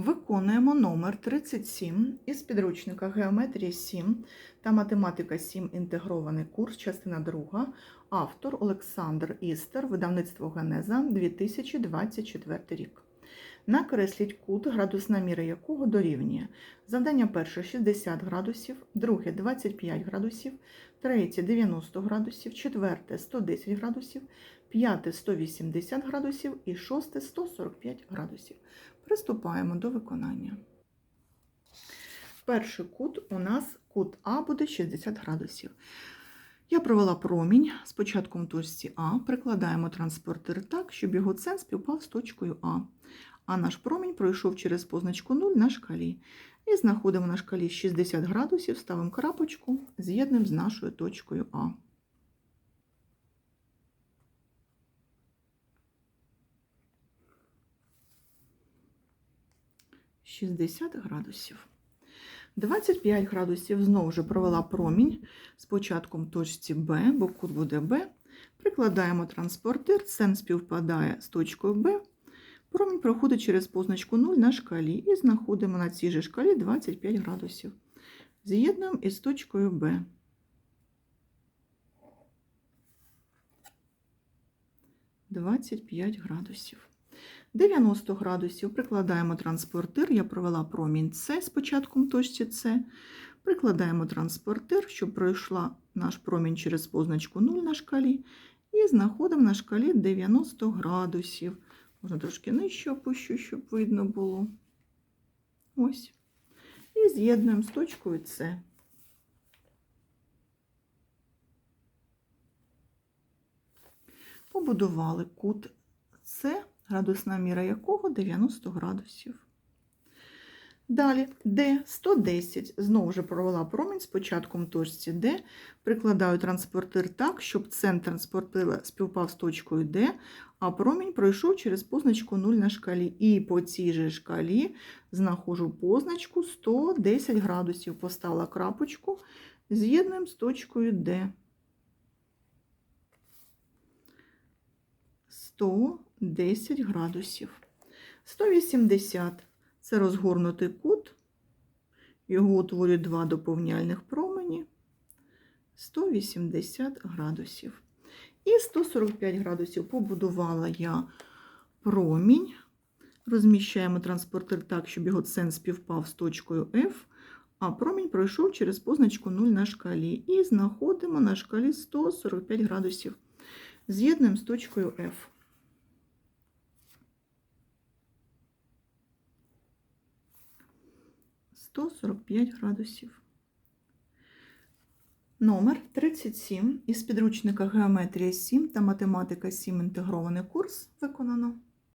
Виконуємо номер 37 із підручника Геометрія 7 та Математика 7. Інтегрований курс, частина 2. Автор Олександр Істер, видавництво Генеза 2024 рік. Накресліть кут, градусна міра якого дорівнює. Завдання перше 60 градусів, друге 25 градусів, третє 90 градусів, четверте 110 градусів, п'яте 180 градусів і шосте 145 градусів. Приступаємо до виконання. Перший кут у нас кут А буде 60 градусів. Я провела промінь з початком точці А, прикладаємо транспортир так, щоб його центр співпав з точкою А. А наш промінь пройшов через позначку 0 на шкалі. І знаходимо на шкалі 60 градусів, ставимо крапочку, з'єднуємо з нашою точкою А. – 60 градусів. 25 градусів знову ж провела промінь з початком точці Б, бо кут буде Б. Прикладаємо транспортир, центр співпадає з точкою Б. Промінь проходить через позначку 0 на шкалі і знаходимо на цій же шкалі 25 градусів. З'єднуємо із точкою Б. Двадцять п'ять градусів. 90 градусів прикладаємо транспортир. Я провела промінь С з початком точці С. Прикладаємо транспортир, щоб пройшла наш промінь через позначку 0 на шкалі. І знаходимо на шкалі 90 градусів. Можна трошки нижче опущу, щоб видно було. Ось. І з'єднуємо з точкою С. Побудували кут С, градусна міра якого 90 градусів. Далі Д 110. Знову ж провела промінь з початком точці Д. Прикладаю транспортир так, щоб центр транспортира співпав з точкою Д, а промінь пройшов через позначку 0 на шкалі. І по цій же шкалі знаходжу позначку 110 градусів. Поставила крапочку, з'єднуємо з точкою Д. 110 градусів. 180 це розгорнутий кут. Його утворюють два доповняльних промені 180 градусів. І 145 градусів побудувала я промінь. Розміщаємо транспортер так, щоб його центр співпав з точкою F, а промінь пройшов через позначку 0 на шкалі. І знаходимо на шкалі 145 градусів. З'єднуємо з точкою F. Сто сорок п'ять градусів. Номер 37 із підручника Геометрія 7 та Математика 7 інтегрований курс виконано.